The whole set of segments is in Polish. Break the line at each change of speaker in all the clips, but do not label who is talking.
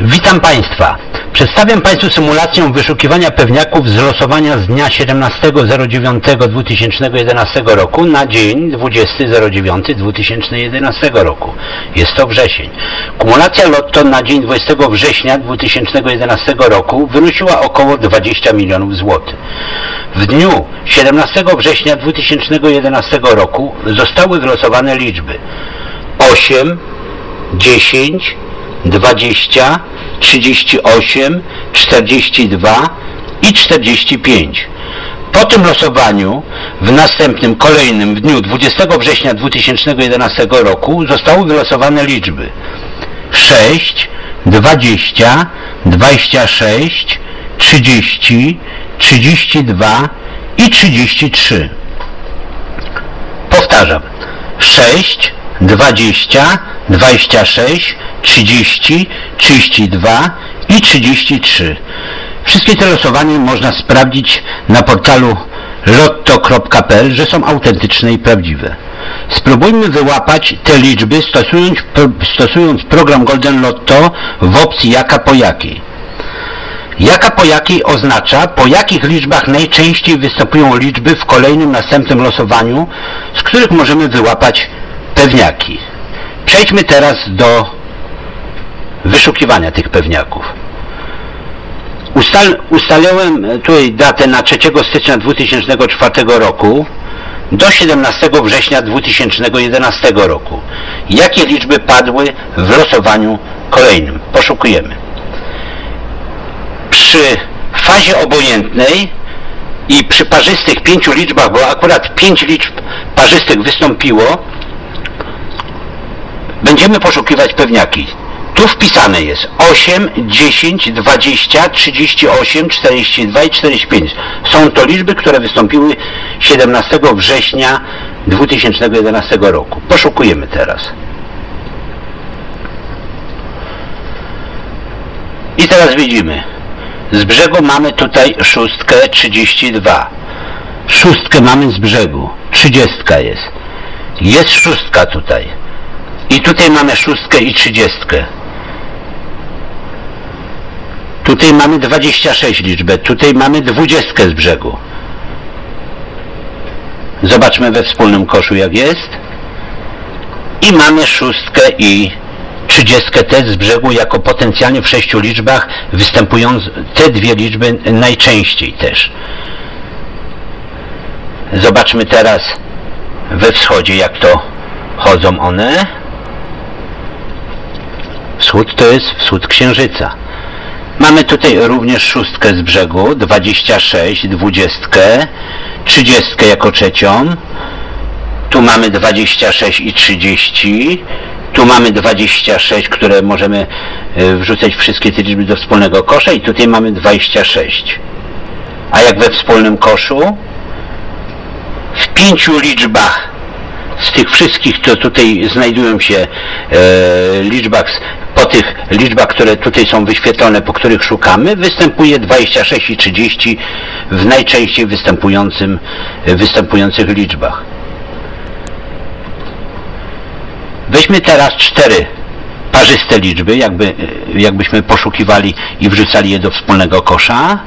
Witam Państwa. Przedstawiam Państwu symulację wyszukiwania pewniaków z losowania z dnia 17.09.2011 roku na dzień 20.09.2011 roku. Jest to wrzesień. Kumulacja lotto na dzień 20 września 2011 roku wynosiła około 20 milionów złotych. W dniu 17 września 2011 roku zostały wylosowane liczby 8, 10, 20, 38, 42 i 45. Po tym losowaniu w następnym, kolejnym w dniu 20 września 2011 roku zostały wylosowane liczby 6, 20, 26, 30, 32 i 33. Powtarzam. 6, 20, 26, 30, 32 i 33. Wszystkie te losowania można sprawdzić na portalu lotto.pl, że są autentyczne i prawdziwe. Spróbujmy wyłapać te liczby stosując, stosując program Golden Lotto w opcji jaka po jakiej. Jaka po jakiej oznacza, po jakich liczbach najczęściej występują liczby w kolejnym następnym losowaniu, z których możemy wyłapać pewniaki. Przejdźmy teraz do wyszukiwania tych pewniaków. Ustal, ustalałem tutaj datę na 3 stycznia 2004 roku do 17 września 2011 roku. Jakie liczby padły w losowaniu kolejnym? Poszukujemy. Przy fazie obojętnej i przy parzystych pięciu liczbach, bo akurat pięć liczb parzystych wystąpiło, będziemy poszukiwać pewniaki. Tu wpisane jest 8, 10, 20, 38, 42 i 45. Są to liczby, które wystąpiły 17 września 2011 roku. Poszukujemy teraz. I teraz widzimy. Z brzegu mamy tutaj szóstkę 32. Szóstkę mamy z brzegu. 30 jest. Jest szóstka tutaj. I tutaj mamy szóstkę i trzydziestkę. Tutaj mamy 26 liczbę, tutaj mamy dwudziestkę z brzegu. Zobaczmy we wspólnym koszu jak jest. I mamy szóstkę i trzydziestkę też z brzegu jako potencjalnie w sześciu liczbach występują te dwie liczby najczęściej też. Zobaczmy teraz we wschodzie jak to chodzą one. Wschód to jest wschód księżyca. Mamy tutaj również szóstkę z brzegu, 26, dwudziestkę, trzydziestkę jako trzecią. Tu mamy 26 i 30. Tu mamy 26, które możemy e, wrzucać wszystkie te liczby do wspólnego kosza i tutaj mamy 26. A jak we wspólnym koszu? W pięciu liczbach z tych wszystkich, co tutaj znajdują się e, liczbach, tych liczbach, które tutaj są wyświetlone, po których szukamy, występuje 26 i 30 w najczęściej występującym, występujących liczbach. Weźmy teraz cztery parzyste liczby, jakby, jakbyśmy poszukiwali i wrzucali je do wspólnego kosza.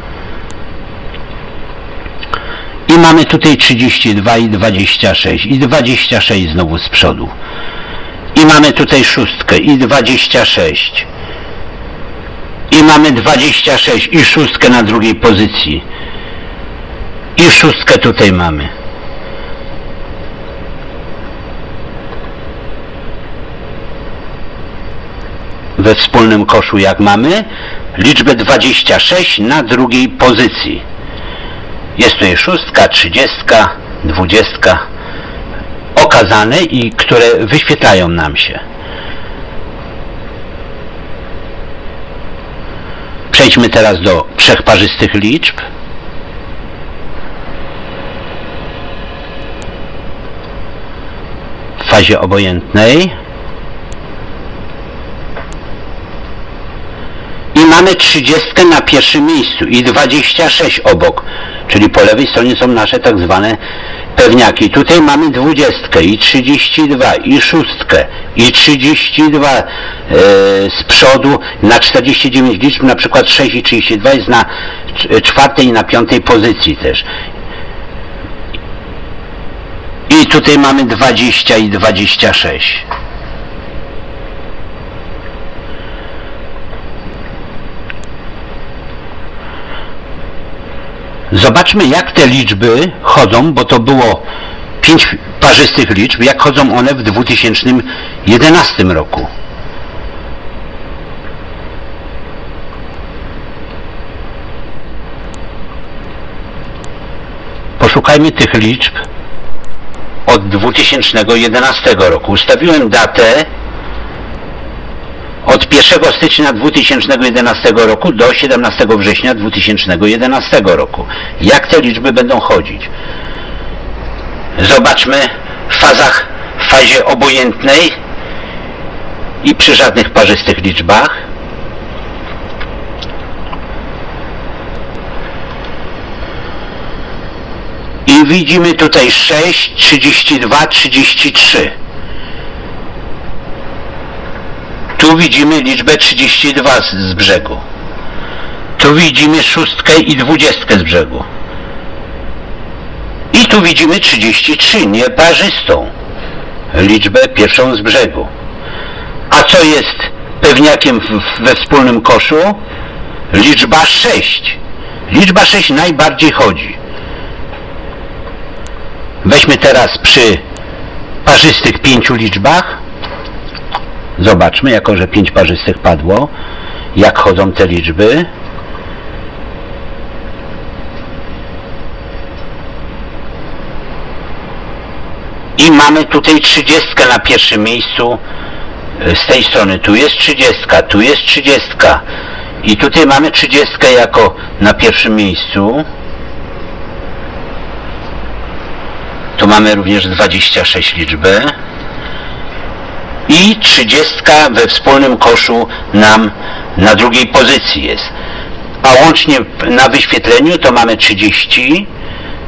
I mamy tutaj 32 i 26 i 26 znowu z przodu. I mamy tutaj szóstkę i 26. I mamy 26 i szóstkę na drugiej pozycji. I szóstkę tutaj mamy. We wspólnym koszu jak mamy liczbę 26 na drugiej pozycji. Jest tutaj szóstka, trzydziestka, dwudziestka okazane i które wyświetlają nam się. Przejdźmy teraz do trzech parzystych liczb. W fazie obojętnej. I mamy 30 na pierwszym miejscu i 26 obok, czyli po lewej stronie są nasze tak zwane pewniaki. Tutaj mamy dwudziestkę i 32 i szóstkę i 32 e, z przodu na 49 liczb, na przykład 6 i 32 jest na cz- czwartej i na piątej pozycji też. I tutaj mamy 20 i 26. Zobaczmy jak te liczby chodzą, bo to było pięć parzystych liczb, jak chodzą one w 2011 roku. Poszukajmy tych liczb od 2011 roku. Ustawiłem datę od 1 stycznia 2011 roku do 17 września 2011 roku. Jak te liczby będą chodzić? Zobaczmy w fazach, w fazie obojętnej i przy żadnych parzystych liczbach. I widzimy tutaj 6, 32, 33. Tu widzimy liczbę 32 z, brzegu. Tu widzimy szóstkę i dwudziestkę z brzegu. I tu widzimy 33, nieparzystą liczbę pierwszą z brzegu. A co jest pewniakiem we wspólnym koszu? Liczba 6. Liczba 6 najbardziej chodzi. Weźmy teraz przy parzystych pięciu liczbach. Zobaczmy, jako że pięć parzystych padło, jak chodzą te liczby. I mamy tutaj trzydziestkę na pierwszym miejscu z tej strony. Tu jest trzydziestka, tu jest trzydziestka. I tutaj mamy trzydziestkę jako na pierwszym miejscu. Tu mamy również 26 liczby. I 30 we wspólnym koszu nam na drugiej pozycji jest. A łącznie na wyświetleniu to mamy 30,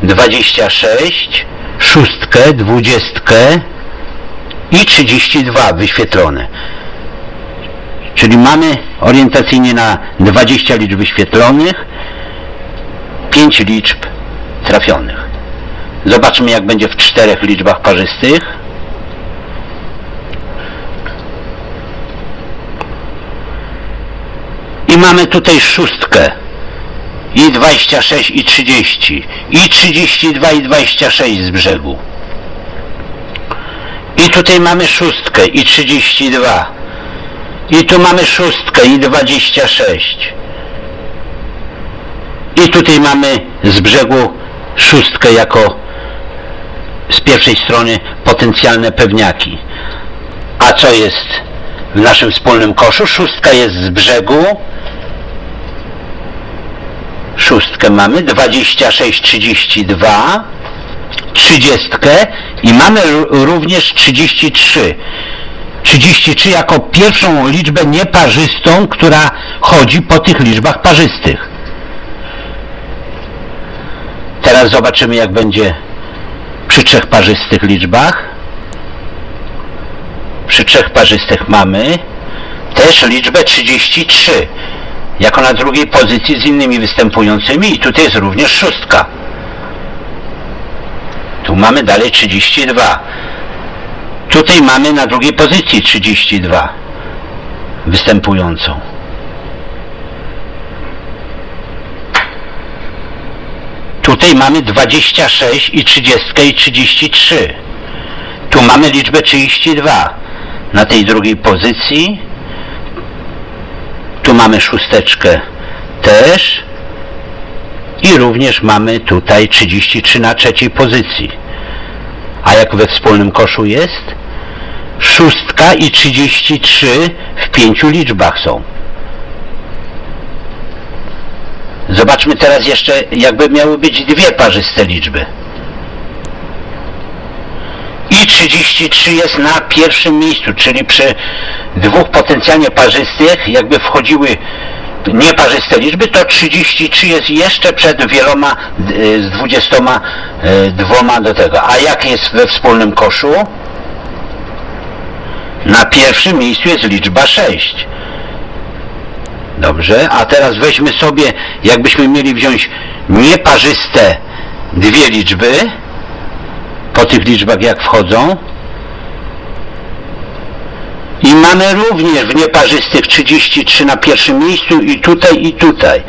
26, szóstkę, dwudziestkę i 32 wyświetlone. Czyli mamy orientacyjnie na 20 liczb wyświetlonych, 5 liczb trafionych. Zobaczmy jak będzie w czterech liczbach parzystych. Mamy tutaj szóstkę. I 26 i 30. I 32 i 26 z brzegu. I tutaj mamy szóstkę i 32. I tu mamy szóstkę i 26. I tutaj mamy z brzegu szóstkę jako z pierwszej strony potencjalne pewniaki. A co jest w naszym wspólnym koszu? Szóstka jest z brzegu. Szóstkę mamy, 26, 32, 30 i mamy również 33. 33 jako pierwszą liczbę nieparzystą, która chodzi po tych liczbach parzystych. Teraz zobaczymy jak będzie przy trzech parzystych liczbach. Przy trzech parzystych mamy też liczbę 33 jako na drugiej pozycji z innymi występującymi i tutaj jest również szóstka. Tu mamy dalej 32. Tutaj mamy na drugiej pozycji 32 występującą. Tutaj mamy 26 i 30 i 33. Tu mamy liczbę 32 na tej drugiej pozycji. Tu mamy szósteczkę też. I również mamy tutaj 33 na trzeciej pozycji. A jak we wspólnym koszu jest? Szóstka i 33 w pięciu liczbach są. Zobaczmy teraz jeszcze, jakby miały być dwie parzyste liczby. I 33 jest na pierwszym miejscu, czyli przy dwóch potencjalnie parzystych, jakby wchodziły nieparzyste liczby, to 33 jest jeszcze przed wieloma y, z 22 do tego. A jak jest we wspólnym koszu? Na pierwszym miejscu jest liczba 6. Dobrze, a teraz weźmy sobie, jakbyśmy mieli wziąć nieparzyste dwie liczby, po tych liczbach jak wchodzą, i mamy również w nieparzystych 33 na pierwszym miejscu i tutaj, i tutaj.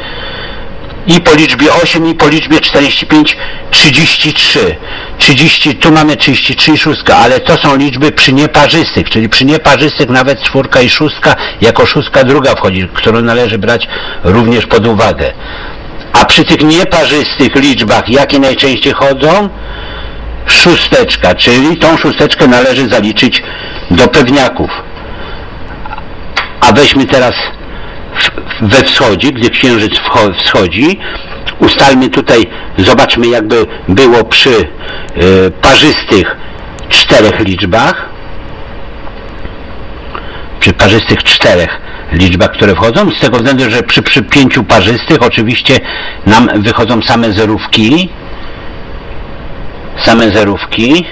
I po liczbie 8, i po liczbie 45, 33. 30, tu mamy 33 i 6, ale to są liczby przy nieparzystych, czyli przy nieparzystych nawet czwórka i szóstka, jako szóstka druga wchodzi, którą należy brać również pod uwagę. A przy tych nieparzystych liczbach, jakie najczęściej chodzą? Szósteczka, czyli tą szósteczkę należy zaliczyć do pewniaków. A weźmy teraz we wschodzie, gdy księżyc wschodzi, ustalmy tutaj, zobaczmy jakby było przy y, parzystych czterech liczbach, przy parzystych czterech liczbach, które wchodzą, z tego względu, że przy, przy pięciu parzystych oczywiście nam wychodzą same zerówki, same zerówki,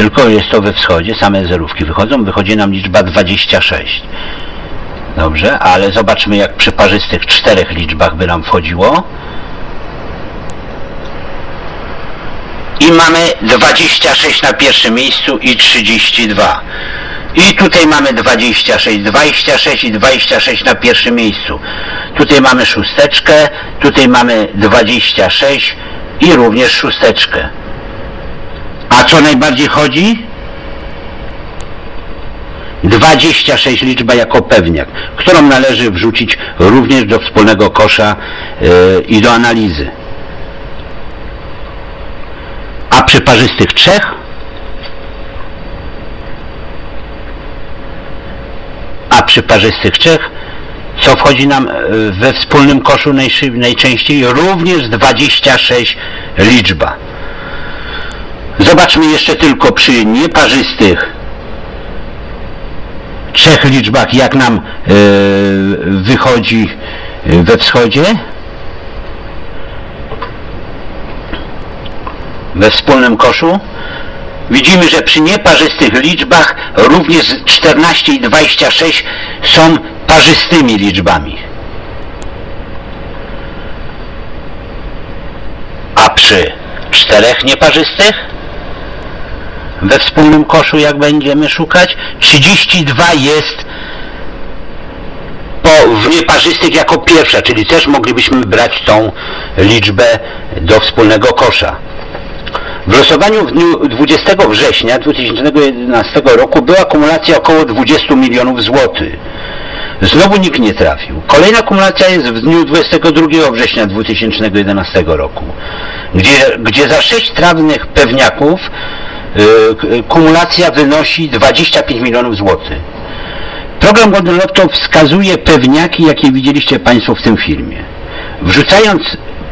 tylko jest to we wschodzie, same zerówki wychodzą, wychodzi nam liczba 26. Dobrze, ale zobaczmy jak przy parzystych czterech liczbach by nam wchodziło. I mamy 26 na pierwszym miejscu i 32. I tutaj mamy 26, 26 i 26 na pierwszym miejscu. Tutaj mamy szósteczkę, tutaj mamy 26 i również szósteczkę. A co najbardziej chodzi? 26 liczba jako pewniak, którą należy wrzucić również do wspólnego kosza yy, i do analizy. A przy parzystych trzech a przy parzystych trzech co wchodzi nam e, we wspólnym koszu najczęściej również 26 liczba. Zobaczmy jeszcze tylko przy nieparzystych trzech liczbach, jak nam e, wychodzi e, we wschodzie. We wspólnym koszu. Widzimy, że przy nieparzystych liczbach również 14 i 26 są parzystymi liczbami. A przy czterech nieparzystych we wspólnym koszu, jak będziemy szukać. 32 jest po, w nieparzystych jako pierwsza, czyli też moglibyśmy brać tą liczbę do wspólnego kosza. W losowaniu w dniu 20 września 2011 roku była akumulacja około 20 milionów złotych. Znowu nikt nie trafił. Kolejna akumulacja jest w dniu 22 września 2011 roku, gdzie, gdzie za 6 trawnych pewniaków kumulacja wynosi 25 milionów złotych. Program Golden Lotto wskazuje pewniaki, jakie widzieliście Państwo w tym filmie. Wrzucając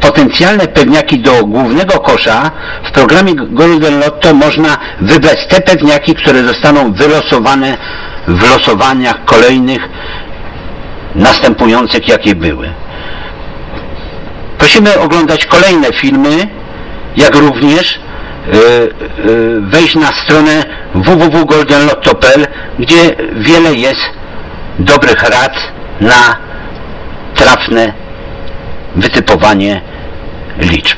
potencjalne pewniaki do głównego kosza, w programie Golden Lotto można wybrać te pewniaki, które zostaną wylosowane w losowaniach kolejnych następujących, jakie były. Prosimy oglądać kolejne filmy, jak również wejść na stronę www.goldenlotto.pl gdzie wiele jest dobrych rad na trafne wytypowanie liczb.